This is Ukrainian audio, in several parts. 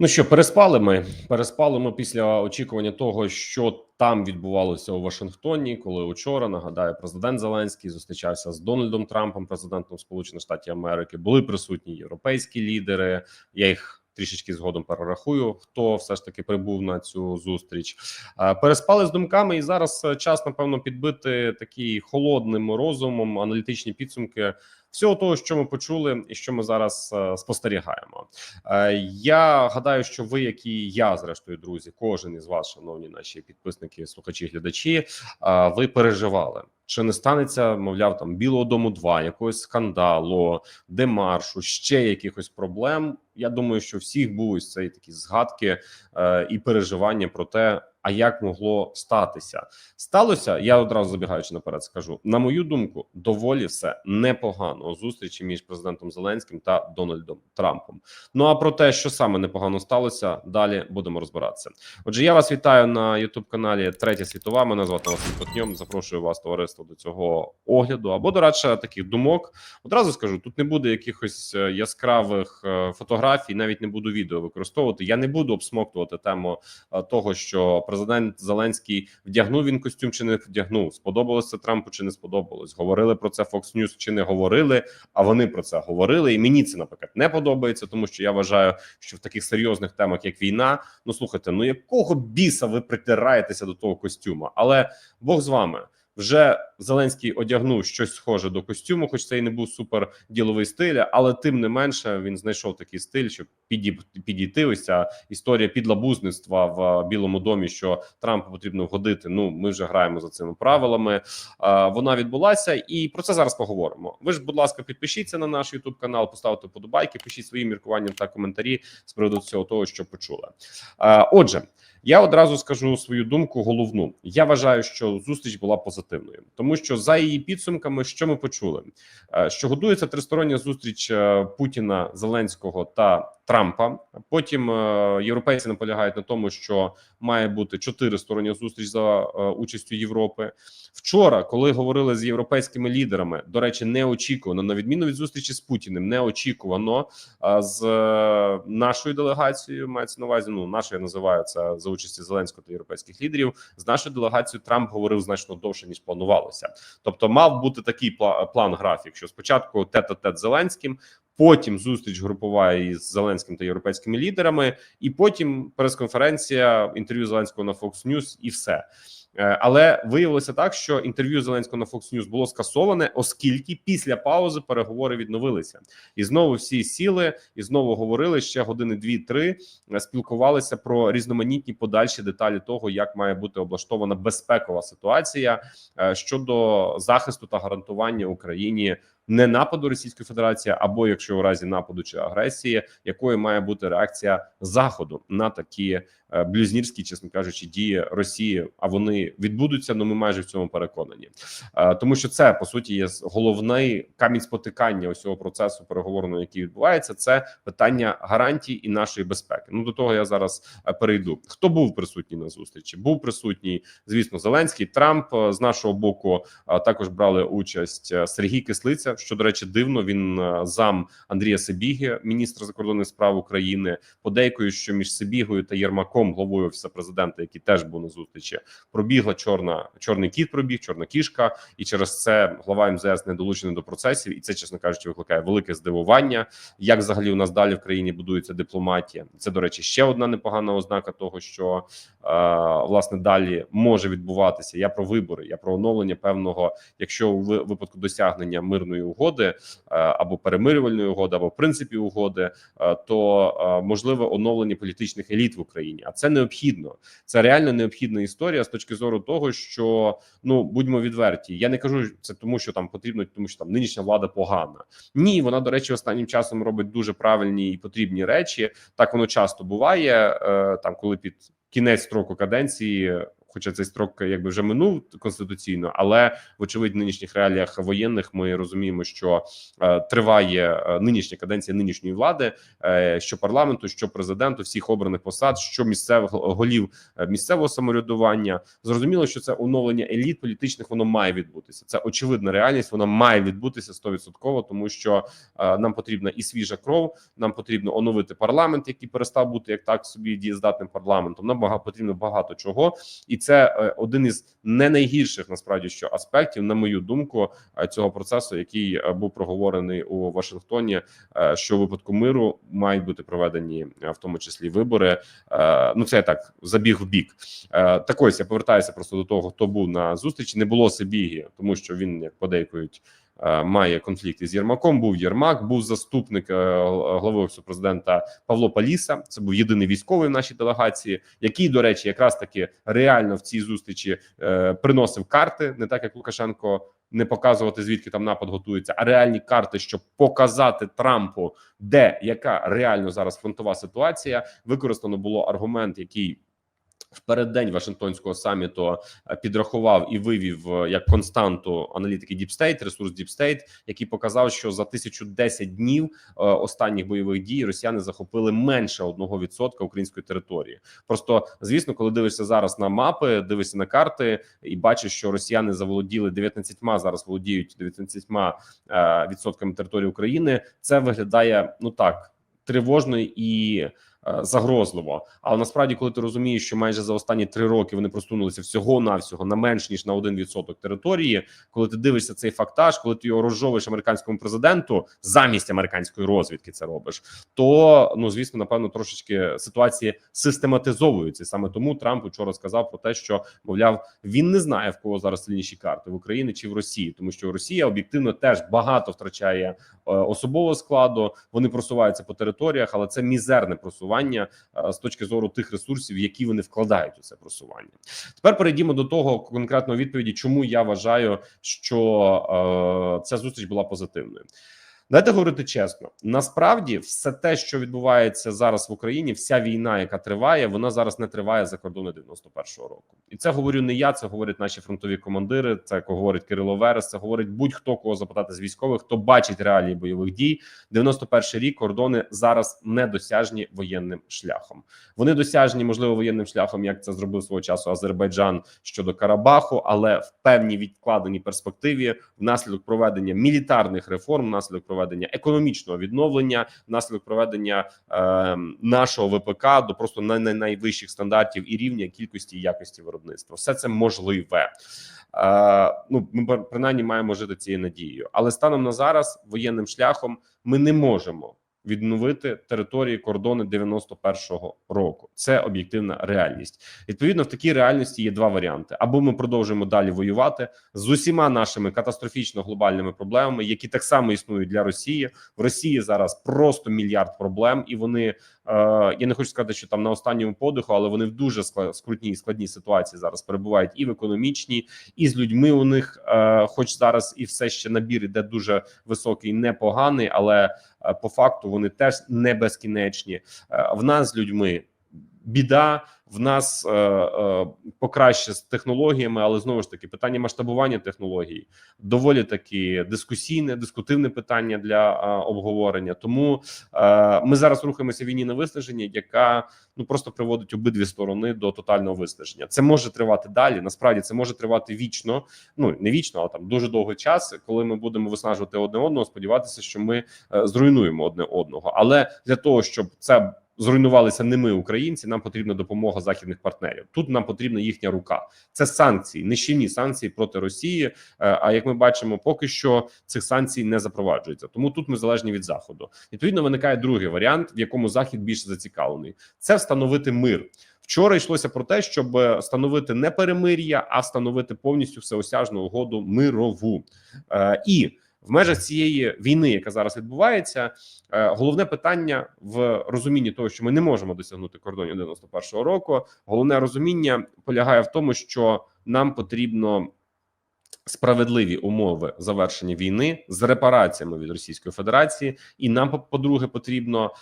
Ну що, переспали ми? Переспали ми після очікування того, що там відбувалося у Вашингтоні, коли учора нагадаю, президент Зеленський зустрічався з Дональдом Трампом, президентом Сполучених Штатів Америки. Були присутні європейські лідери. Я їх трішечки згодом перерахую. Хто все ж таки прибув на цю зустріч? Е, Переспали з думками, і зараз час напевно підбити такий холодним розумом аналітичні підсумки всього того, що ми почули, і що ми зараз е, спостерігаємо. Е, Я гадаю, що ви, як і я, зрештою, друзі, кожен із вас, шановні наші підписники, слухачі, глядачі, е, ви переживали. Чи не станеться, мовляв, там Білого Дому 2, якогось скандалу, демаршу, ще якихось проблем? Я думаю, що всіх були цей такі згадки е, і переживання про те, а як могло статися. Сталося, я одразу забігаючи наперед, скажу на мою думку, доволі все непогано у зустрічі між президентом Зеленським та Дональдом Трампом. Ну а про те, що саме непогано сталося, далі будемо розбиратися. Отже, я вас вітаю на youtube каналі Третя світова. Мене звати Василь Потньом. Запрошую вас, товариство, до цього огляду або до радше таких думок. Одразу скажу: тут не буде якихось е, яскравих е, фотографій, навіть не буду відео використовувати. Я не буду обсмоктувати тему е, того, що президент Зеленський вдягнув він костюм чи не вдягнув. Сподобалося Трампу чи не сподобалось. Говорили про це Fox News чи не говорили. А вони про це говорили. І мені це наприклад не подобається, тому що я вважаю, що в таких серйозних темах, як війна, ну слухайте, ну якого біса ви притираєтеся до того костюма? Але Бог з вами. Вже Зеленський одягнув щось схоже до костюму, хоч це і не був супер діловий стиль, але тим не менше він знайшов такий стиль, щоб піді, підійти. Ось ця історія підлабузництва в Білому домі, що Трампу потрібно вгодити. Ну ми вже граємо за цими правилами. Вона відбулася, і про це зараз поговоримо. Ви ж, будь ласка, підпишіться на наш Ютуб канал, поставте вподобайки, пишіть свої міркування та коментарі з приводу всього того, що почули. Отже. Я одразу скажу свою думку головну. Я вважаю, що зустріч була позитивною, тому що за її підсумками, що ми почули, Е, що готується тристороння зустріч е, Путіна, Зеленського та Трампа. Потім е, європейці наполягають на тому, що має бути чотиристороння зустріч за е, участю Європи. Вчора, коли говорили з європейськими лідерами, до речі, неочікувано на відміну від зустрічі з Путіним, неочікувано а, з е, нашою делегацією мається на увазі. Ну нашу я називаю це за участі Зеленського та європейських лідерів. З нашою делегацією Трамп говорив значно довше ніж планувалося. Тобто, мав бути такий план графік, що спочатку тет-а-тет Зеленським. Потім зустріч групова із Зеленським та європейськими лідерами, і потім прес-конференція, інтерв'ю Зеленського на Fox News і все. Е, Але виявилося так, що інтерв'ю Зеленського на Fox News було скасоване, оскільки після паузи переговори відновилися, і знову всі сіли і знову говорили ще години дві-три. е, Спілкувалися про різноманітні подальші деталі того, як має бути облаштована безпекова ситуація е, щодо захисту та гарантування Україні. Не нападу Російської Федерації, або якщо у разі нападу чи агресії, якою має бути реакція Заходу на такі блюзнірські, чесно кажучи, дії Росії. А вони відбудуться. Ну ми майже в цьому переконані, Е, тому що це по суті є головний камінь спотикання усього процесу переговорного, який відбувається. Це питання гарантій і нашої безпеки. Ну до того я зараз е, перейду. Хто був присутній на зустрічі? Був присутній, звісно, Зеленський Трамп Е, з нашого боку. е, Також брали участь е, Сергій Кислиця. Що до речі, дивно він е, зам Андрія Сибіги, міністра закордонних справ України. Подейкою, що між Сибігою та Єрмаком, главою офісу президента, який теж був на зустрічі, пробігла чорна чорний кіт. Пробіг чорна кішка, і через це глава МЗС не долучений до процесів. І це, чесно кажучи, викликає велике здивування. Як взагалі у нас далі в країні будується дипломатія? Це до речі, ще одна непогана ознака того, що е, власне далі може відбуватися. Я про вибори, я про оновлення певного, якщо у випадку досягнення мирної угоди е, або перемирювальної угоди, або в принципі угоди, е, то е, можливе оновлення політичних еліт в Україні. А це необхідно. Це реально необхідна історія з точки зору того, що ну будьмо відверті. Я не кажу це тому, що там потрібно, тому що там нинішня влада погана. Ні, вона до речі, останнім часом робить дуже правильні і потрібні речі. Так воно часто буває. е, Там, коли під кінець строку каденції хоча цей строк якби вже минув конституційно, але вочевидь в нинішніх реаліях воєнних ми розуміємо, що е, триває е, нинішня каденція нинішньої влади, е, що парламенту, що президенту, всіх обраних посад, що місцевих голів е, місцевого самоврядування. Зрозуміло, що це оновлення еліт політичних воно має відбутися. Це очевидна реальність. Вона має відбутися 100%, тому що е, нам потрібна і свіжа кров. Нам потрібно оновити парламент, який перестав бути як так собі дієздатним парламентом. Нам багато потрібно багато чого, і це е, один із не найгірших насправді що аспектів, на мою думку, е, цього процесу, який е, був проговорений у Вашингтоні. Що в випадку миру мають бути проведені в тому числі вибори. Ну це я так забіг в бік. Так ось я повертаюся просто до того, хто був на зустрічі. Не було Сибігі, тому що він як подейкують. Е, Має конфлікт із Єрмаком. Був Єрмак, був заступник е, глави офісу президента Павло Паліса. Це був єдиний військовий в нашій делегації, який, до речі, якраз таки реально в цій зустрічі е, приносив карти, не так як Лукашенко не показувати звідки там напад готується, а реальні карти, щоб показати Трампу, де яка реально зараз фронтова ситуація. Використано було аргумент, який в переддень Вашингтонського саміту е, підрахував і вивів е, як константу аналітики Deep State, ресурс Deep State, який показав, що за 1010 днів е, останніх бойових дій росіяни захопили менше 1% української території. Просто звісно, коли дивишся зараз на мапи, дивишся на карти і бачиш, що росіяни заволоділи 19, зараз володіють 19 е, відсотками території України. Це виглядає ну так тривожно і загрозливо. Але насправді, коли ти розумієш, що майже за останні три роки вони просунулися всього навсього на менш ніж на 1% території, коли ти дивишся цей фактаж, коли ти його розжовуєш американському президенту замість американської розвідки, це робиш, то ну звісно, напевно, трошечки ситуації систематизовуються. Саме тому Трамп вчора сказав про те, що мовляв він не знає в кого зараз сильніші карти в Україні чи в Росії, тому що Росія об'єктивно теж багато втрачає е, особового складу. Вони просуваються по територіях, але це мізерне просування е, з точки зору тих ресурсів, які вони вкладають у це просування. Тепер перейдімо до того конкретної відповіді, чому я вважаю, що е, ця зустріч була позитивною. Дайте говорити чесно. Насправді, все те, що відбувається зараз в Україні, вся війна, яка триває, вона зараз не триває за кордони 91-го року. І це говорю не я, це говорять наші фронтові командири. Це говорить Кирило Верес. Це говорить будь-хто кого запитати з військових, хто бачить реалії бойових дій. 91-й рік кордони зараз недосяжні воєнним шляхом. Вони досяжні, можливо, воєнним шляхом, як це зробив свого часу Азербайджан щодо Карабаху, але в певній відкладеній перспективі, внаслідок проведення мілітарних реформ, внаслідок проведення економічного відновлення, внаслідок проведення е, нашого ВПК до просто на най- найвищих стандартів і рівня кількості і якості виробництва. Все це можливе. Е, ну ми пр- принаймні маємо жити цією надією, але станом на зараз воєнним шляхом ми не можемо відновити території кордони 91-го року. Це об'єктивна реальність. Відповідно, в такій реальності є два варіанти: або ми продовжуємо далі воювати з усіма нашими катастрофічно глобальними проблемами, які так само існують для Росії. В Росії зараз просто мільярд проблем, і вони е, я не хочу сказати, що там на останньому подиху, але вони в дуже скрутній складній ситуації зараз перебувають і в економічній, і з людьми у них, е, хоч зараз і все ще набір іде дуже високий, непоганий, але по факту вони теж не безкінечні. Е, В нас з людьми біда. В нас е, е, покраще з технологіями, але знову ж таки питання масштабування технологій доволі таки дискусійне, дискутивне питання для е, обговорення. Тому е, ми зараз рухаємося війні на виснаження, яка ну просто приводить обидві сторони до тотального виснаження. Це може тривати далі. Насправді це може тривати вічно. Ну не вічно, але там дуже довгий час, коли ми будемо виснажувати одне одного. Сподіватися, що ми е, зруйнуємо одне одного. Але для того, щоб це зруйнувалися не ми, українці. Нам потрібна допомога західних партнерів. Тут нам потрібна їхня рука. Це санкції, нищівні санкції проти Росії. Е, А як ми бачимо, поки що цих санкцій не запроваджується. Тому тут ми залежні від заходу. Відповідно, виникає другий варіант, в якому захід більше зацікавлений. Це встановити мир. Вчора йшлося про те, щоб е, встановити не перемир'я, а встановити повністю всеосяжну угоду мирову. Е, і в межах цієї війни, яка зараз відбувається, е, головне питання в розумінні того, що ми не можемо досягнути кордонів 91-го року. Головне розуміння полягає в тому, що нам потрібно. Справедливі умови завершення війни з репараціями від Російської Федерації, і нам по- по-друге, потрібно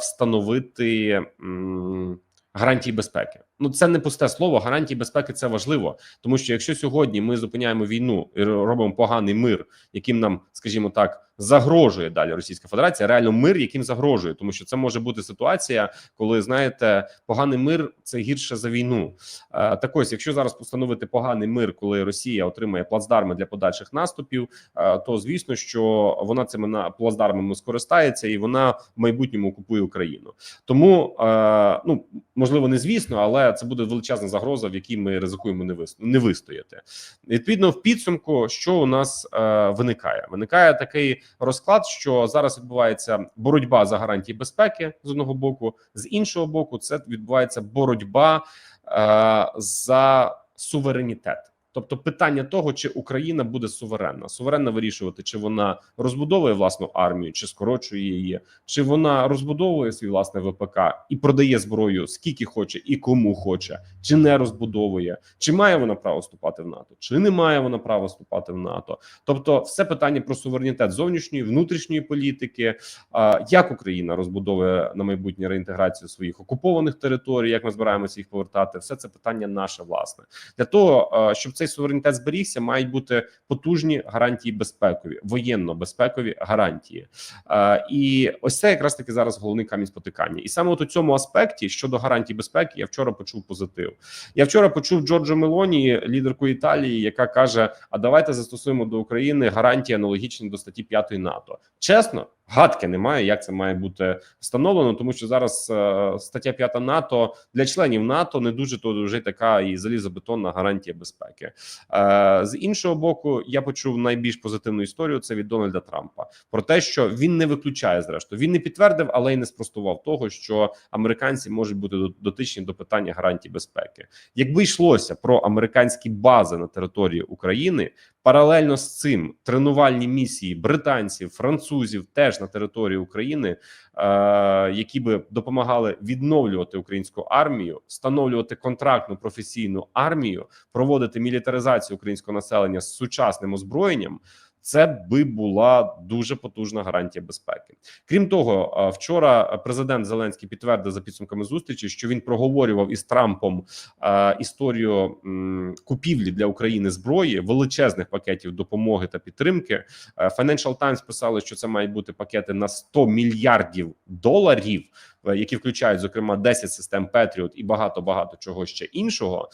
встановити м, гарантії безпеки. Ну це не пусте слово. Гарантії безпеки це важливо, тому що якщо сьогодні ми зупиняємо війну і робимо поганий мир, яким нам, скажімо так, загрожує далі Російська Федерація, реально мир, яким загрожує, тому що це може бути ситуація, коли знаєте, поганий мир це гірше за війну. Так ось, якщо зараз постановити поганий мир, коли Росія отримає плацдарми для подальших наступів, то звісно, що вона цими на плацдармами скористається і вона в майбутньому окупує Україну. Тому ну можливо не звісно, але це буде величезна загроза, в якій ми ризикуємо не не вистояти. Відповідно, в підсумку, що у нас е, виникає, виникає такий розклад, що зараз відбувається боротьба за гарантії безпеки з одного боку, з іншого боку, це відбувається боротьба е, за суверенітет. Тобто питання того, чи Україна буде суверенна, суверенна вирішувати, чи вона розбудовує власну армію, чи скорочує її, чи вона розбудовує свій власний ВПК і продає зброю скільки хоче і кому хоче, чи не розбудовує, чи має вона право вступати в НАТО, чи не має вона права вступати в НАТО. Тобто, все питання про суверенітет зовнішньої внутрішньої політики, як Україна розбудовує на майбутнє реінтеграцію своїх окупованих територій, як ми збираємося їх повертати, все це питання наше власне для того, щоб цей суверенітет зберігся, мають бути потужні гарантії безпекові, воєнно-безпекові гарантії. Е, І ось це якраз таки зараз головний камінь спотикання. І саме от у цьому аспекті щодо гарантій безпеки я вчора почув позитив. Я вчора почув Джорджо Мелоні, лідерку Італії, яка каже: А давайте застосуємо до України гарантії аналогічні до статті 5 НАТО. Чесно, гадки немає, як це має бути встановлено, тому що зараз е, стаття 5 НАТО для членів НАТО не дуже то вже така і залізобетонна гарантія безпеки. Е, з іншого боку, я почув найбільш позитивну історію. Це від Дональда Трампа про те, що він не виключає зрештою. Він не підтвердив, але й не спростував того, що американці можуть бути до- дотичні до питання гарантій безпеки. Якби йшлося про американські бази на території України, паралельно з цим тренувальні місії британців, французів теж на території України, е, які би допомагали відновлювати українську армію, встановлювати контрактну професійну армію, проводити мілітаризацію українського населення з сучасним озброєнням. Це би була дуже потужна гарантія безпеки. Крім того, е, вчора президент Зеленський підтвердив за підсумками зустрічі, що він проговорював із Трампом е, історію купівлі для України зброї, величезних пакетів допомоги та підтримки. Е, Financial Times писали, що це мають бути пакети на 100 мільярдів доларів, які включають зокрема 10 систем Patriot і багато багато чого ще іншого.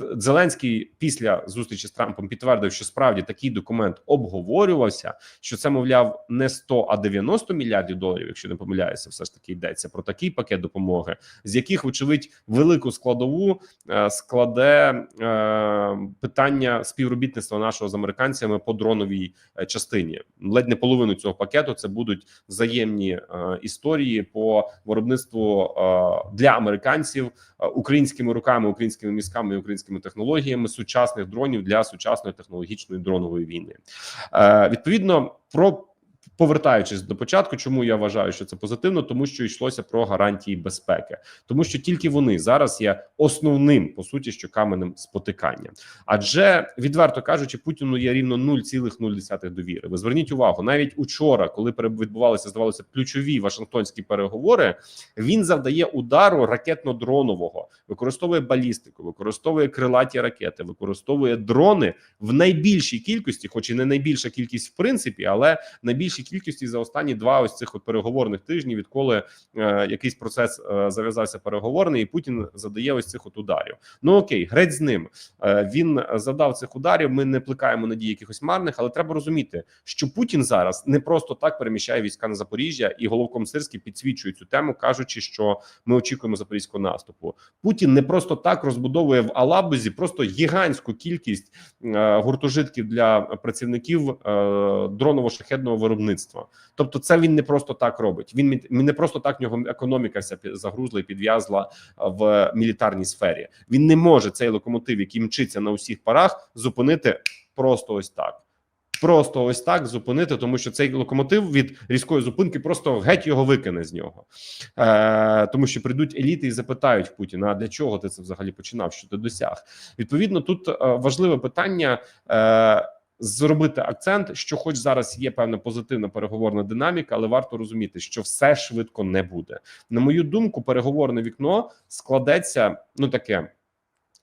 Зеленський після зустрічі з Трампом підтвердив, що справді такий документ обговорювався. Що це мовляв не 100, а 90 мільярдів доларів, якщо не помиляюся, все ж таки йдеться про такий пакет допомоги, з яких вочевидь велику складову е, складе е, питання співробітництва нашого з американцями по дроновій е, частині. Ледь не половину цього пакету це будуть взаємні історії по виробництву для американців українськими руками, українськими мізками і українськими технологіями сучасних дронів для сучасної технологічної дронової війни. Е, відповідно, про повертаючись до початку, чому я вважаю, що це позитивно, тому що йшлося про гарантії безпеки, тому що тільки вони зараз є основним по суті, що каменем спотикання. Адже відверто кажучи, Путіну є рівно 0,0 довіри. Ви зверніть увагу, навіть учора, коли відбувалися, здавалося, ключові Вашингтонські переговори, він завдає удару ракетно-дронового, використовує балістику, використовує крилаті ракети, використовує дрони в найбільшій кількості, хоч і не найбільша кількість в принципі, але найбільшій кількості за останні два ось цих от переговорних тижнів, відколи е, якийсь процес е, зав'язався переговорний, і Путін задає ось цих от ударів. Ну окей, греть з ним. Е, він завдав цих ударів. Ми не плекаємо надії якихось марних, але треба розуміти, що Путін зараз не просто так переміщає війська на Запоріжжя, і головком Сирський підсвічує цю тему, кажучи, що ми очікуємо запорізького наступу. Путін не просто так розбудовує в Алабузі просто гігантську кількість е, гуртожитків для працівників е, дроново-шахедного виробництва. Тобто, це він не просто так робить. Він не просто так в нього економіка вся загрузла і підв'язла е, в мілітарній сфері. Він не може цей локомотив, який мчиться на усіх парах, зупинити просто ось так. Просто ось так зупинити, тому що цей локомотив від різкої зупинки просто геть його викине з нього, е, тому що прийдуть еліти і запитають Путіна: а для чого ти це взагалі починав? Що ти досяг? Відповідно, тут е, важливе питання. Е, зробити акцент, що, хоч зараз є певна позитивна переговорна динаміка, але варто розуміти, що все швидко не буде. На мою думку, переговорне вікно складеться ну таке.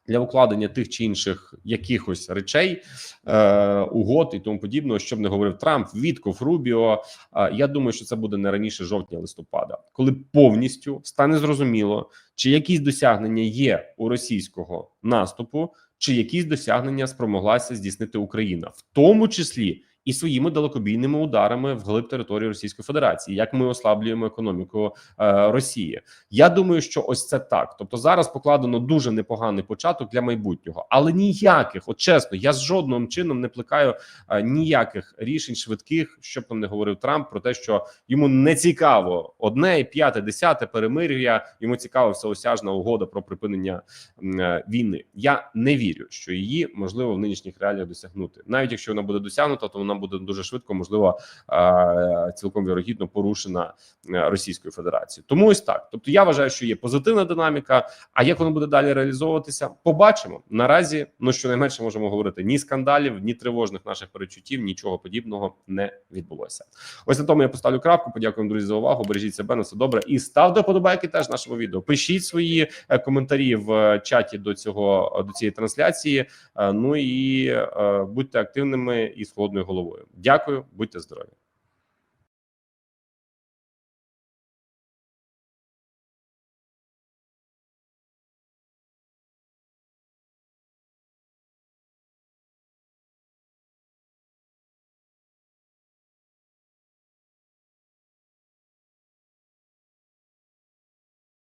Для укладення тих чи інших якихось речей, е, угод і тому подібного, щоб не говорив Трамп, Вітков, Рубіо. Е, я думаю, що це буде не раніше жовтня-листопада, коли повністю стане зрозуміло, чи якісь досягнення є у російського наступу, чи якісь досягнення спромоглася здійснити Україна, в тому числі і своїми далекобійними ударами в глиб території Російської Федерації, як ми ослаблюємо економіку е, Росії. Я думаю, що ось це так. Тобто зараз покладено дуже непоганий початок для майбутнього, але ніяких, от чесно, я з жодним чином не плекаю е, ніяких рішень швидких, щоб там не говорив Трамп про те, що йому не цікаво одне, п'яте, десяте перемир'я. Йому цікава всеосяжна угода про припинення е, війни. Я не вірю, що її можливо в нинішніх реаліях досягнути, навіть якщо вона буде досягнута, то вона буде дуже швидко, можливо, е, цілком вірогідно порушена е, Російською Федерацією. Тому ось так. Тобто, я вважаю, що є позитивна динаміка. А як воно буде далі реалізовуватися, побачимо наразі. Ну щонайменше можемо говорити ні скандалів, ні тривожних наших перечуттів, нічого подібного не відбулося. Ось на тому я поставлю крапку. Подякую, друзі, за увагу. Бережіть себе на все добре і ставте подобайки теж нашому відео. Пишіть свої е, коментарі в чаті до цього до цієї трансляції. Ну і будьте активними і з холодною головою. Дякую, будьте здорові.